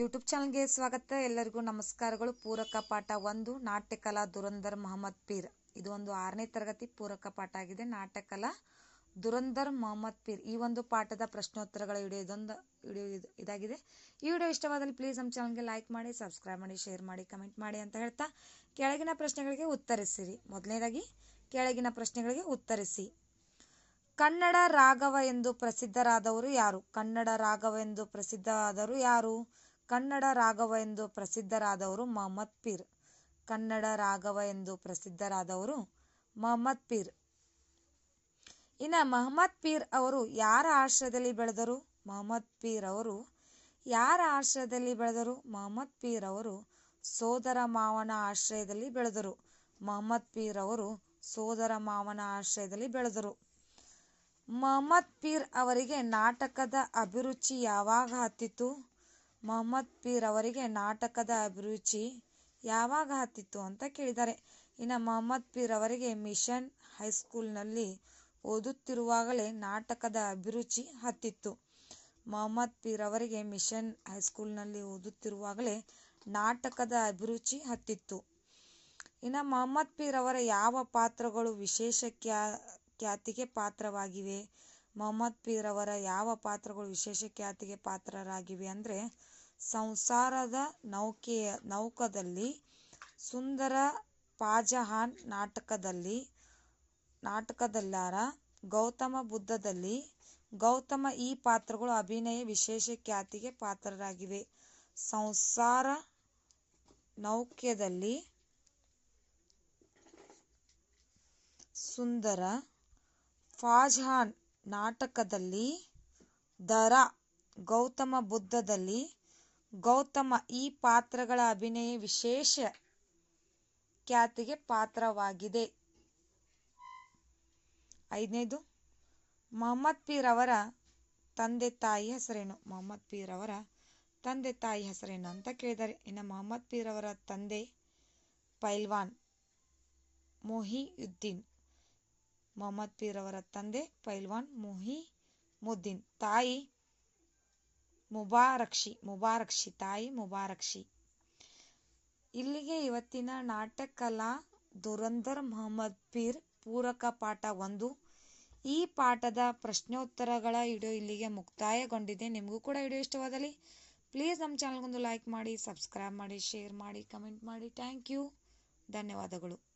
YouTube ಚಾನಲ್ಗೆ ಸ್ವಾಗತ. ಎಲ್ಲರಿಗೂ ನಮಸ್ಕಾರಗಳು. ಪೂರಕ ಪಾಠ ಒಂದು, ನಾಟ್ಯಕಲಾ ದುರಂಧರ್ ಮೊಹಮ್ಮದ್ ಪೀರ್. ಇದು ಒಂದು ಆರನೇ ತರಗತಿ ಪೂರಕ ಪಾಠ ಆಗಿದೆ. ನಾಟ್ಯಕಲಾ ದುರಂಧರ್ ಮೊಹಮ್ಮದ್ ಪೀರ್. ಈ ಒಂದು ಪಾಠದ ಪ್ರಶ್ನೋತ್ತರಗಳ ವಿಡಿಯೋ ಇದೊಂದು, ವಿಡಿಯೋ ಇದು, ಇದಾಗಿದೆ. ಈ ವಿಡಿಯೋ ಇಷ್ಟವಾದಲ್ಲಿ ಪ್ಲೀಸ್ ನಮ್ಮ ಚಾನಲ್ಗೆ ಲೈಕ್ ಮಾಡಿ, ಸಬ್ಸ್ಕ್ರೈಬ್ ಮಾಡಿ, ಶೇರ್ ಮಾಡಿ, ಕಮೆಂಟ್ ಮಾಡಿ ಅಂತ ಹೇಳ್ತಾ ಕೆಳಗಿನ ಪ್ರಶ್ನೆಗಳಿಗೆ ಉತ್ತರಿಸಿರಿ. ಮೊದಲನೇದಾಗಿ ಕೆಳಗಿನ ಪ್ರಶ್ನೆಗಳಿಗೆ ಉತ್ತರಿಸಿ. ಕನ್ನಡ ರಾಘವ ಎಂದು ಪ್ರಸಿದ್ಧರಾದವರು ಯಾರು? ಕನ್ನಡ ರಾಘವ ಎಂದು ಪ್ರಸಿದ್ಧರಾದವರು ಯಾರು? ಕನ್ನಡ ರಾಘವ ಎಂದು ಪ್ರಸಿದ್ಧರಾದವರು ಮಹಮ್ಮದ್ ಪೀರ್. ಕನ್ನಡ ರಾಘವ ಎಂದು ಪ್ರಸಿದ್ಧರಾದವರು ಮಹಮ್ಮದ್ ಪೀರ್. ಇನ್ನು ಮಹಮ್ಮದ್ ಪೀರ್ ಅವರು ಯಾರ ಆಶ್ರಯದಲ್ಲಿ ಬೆಳೆದರು? ಮಹಮ್ಮದ್ ಪೀರ್ ಅವರು ಯಾರ ಆಶ್ರಯದಲ್ಲಿ ಬೆಳೆದರು? ಮಹಮ್ಮದ್ ಪೀರ್ ಅವರು ಸೋದರ ಮಾವನ ಆಶ್ರಯದಲ್ಲಿ ಬೆಳೆದರು. ಮಹಮ್ಮದ್ ಪೀರ್ ಅವರು ಸೋದರ ಮಾವನ ಆಶ್ರಯದಲ್ಲಿ ಬೆಳೆದರು. ಮಹಮ್ಮದ್ ಪೀರ್ ಅವರಿಗೆ ನಾಟಕದ ಅಭಿರುಚಿ ಯಾವಾಗ ಹತ್ತಿತು ಮೊಹಮ್ಮದ್ ಪೀರ್ ಅವರಿಗೆ ನಾಟಕದ ಅಭಿರುಚಿ ಯಾವಾಗ ಹತ್ತಿತ್ತು ಅಂತ ಕೇಳಿದ್ದಾರೆ. ಇನ್ನು ಮೊಹಮ್ಮದ್ ಪೀರ್ ಅವರಿಗೆ ಮಿಷನ್ ಹೈಸ್ಕೂಲ್ನಲ್ಲಿ ಓದುತ್ತಿರುವಾಗಲೇ ನಾಟಕದ ಅಭಿರುಚಿ ಹತ್ತಿತ್ತು. ಮೊಹಮ್ಮದ್ ಪೀರ್ ಅವರಿಗೆ ಮಿಷನ್ ಹೈಸ್ಕೂಲ್ನಲ್ಲಿ ಓದುತ್ತಿರುವಾಗಲೇ ನಾಟಕದ ಅಭಿರುಚಿ ಹತ್ತಿತ್ತು. ಇನ್ನು ಮೊಹಮ್ಮದ್ ಪೀರ್ ಅವರ ಯಾವ ಪಾತ್ರಗಳು ವಿಶೇಷ ಖ್ಯಾ ಖ್ಯಾತಿಗೆ ಪಾತ್ರವಾಗಿವೆ? ಮೊಹಮ್ಮದ್ ಪೀರ್ ಅವರ ಯಾವ ಪಾತ್ರಗಳು ವಿಶೇಷ ಖ್ಯಾತಿಗೆ ಪಾತ್ರರಾಗಿವೆ ಅಂದರೆ, ಸಂಸಾರದ ನೌಕೆಯ ನೌಕದಲ್ಲಿ ಸುಂದರ ಪಾಜಹಾನ್ ನಾಟಕದಲ್ಲಿ, ನಾಟಕದಲ್ಲಾರ ಗೌತಮ ಬುದ್ಧದಲ್ಲಿ, ಗೌತಮ ಈ ಪಾತ್ರಗಳು ಅಭಿನಯ ವಿಶೇಷ ಖ್ಯಾತಿಗೆ ಪಾತ್ರರಾಗಿವೆ. ಸಂಸಾರ ನೌಕ್ಯದಲ್ಲಿ ಸುಂದರ ಫಾಜ್ಹಾನ್ ನಾಟಕದಲ್ಲಿ ದರ, ಗೌತಮ ಬುದ್ಧದಲ್ಲಿ ಗೌತಮ ಈ ಪಾತ್ರಗಳ ಅಭಿನಯ ವಿಶೇಷ ಖ್ಯಾತಿಗೆ ಪಾತ್ರವಾಗಿದೆ. ಐದನೇದು, ಮೊಹಮ್ಮದ್ ಪೀರ್ ಅವರ ತಂದೆ ತಾಯಿ ಹೆಸರೇನು? ಮೊಹಮ್ಮದ್ ಪೀರ್ ಅವರ ತಂದೆ ತಾಯಿ ಹೆಸರೇನು ಅಂತ ಕೇಳಿದ್ದಾರೆ. ಇನ್ನು ಮೊಹಮ್ಮದ್ ಪೀರ್ ಅವರ ತಂದೆ ಪೈಲ್ವಾನ್ ಮೊಹಿಯುದ್ದೀನ್. ಮೊಹಮ್ಮದ್ ಪೀರ್ ಅವರ ತಂದೆ ಪೈಲ್ವಾನ್ ಮೊಹಿ ಮುದ್ದೀನ್ ತಾಯಿ ಮುಬಾರಕ್ಷಿ ಮುಬಾರಕ್ಷಿ, ತಾಯಿ ಮುಬಾರಕ್ಷಿ. ಇಲ್ಲಿಗೆ ಇವತ್ತಿನ ನಾಟಕಲಾ ದುರಂದರ್ ಮೊಹಮ್ಮದ್ ಪೀರ್ ಪೂರಕ ಪಾಠ ಒಂದು. ಈ ಪಾಠದ ಪ್ರಶ್ನೋತ್ತರಗಳ ವಿಡಿಯೋ ಇಲ್ಲಿಗೆ ಮುಕ್ತಾಯಗೊಂಡಿದೆ. ನಿಮಗೂ ಕೂಡ ವಿಡಿಯೋ ಇಷ್ಟವಾದಲ್ಲಿ ಪ್ಲೀಸ್ ನಮ್ಮ ಚಾನಲ್ಗೊಂದು ಲೈಕ್ ಮಾಡಿ, ಸಬ್ಸ್ಕ್ರೈಬ್ ಮಾಡಿ, ಶೇರ್ ಮಾಡಿ, ಕಮೆಂಟ್ ಮಾಡಿ. Thank you. ಧನ್ಯವಾದಗಳು.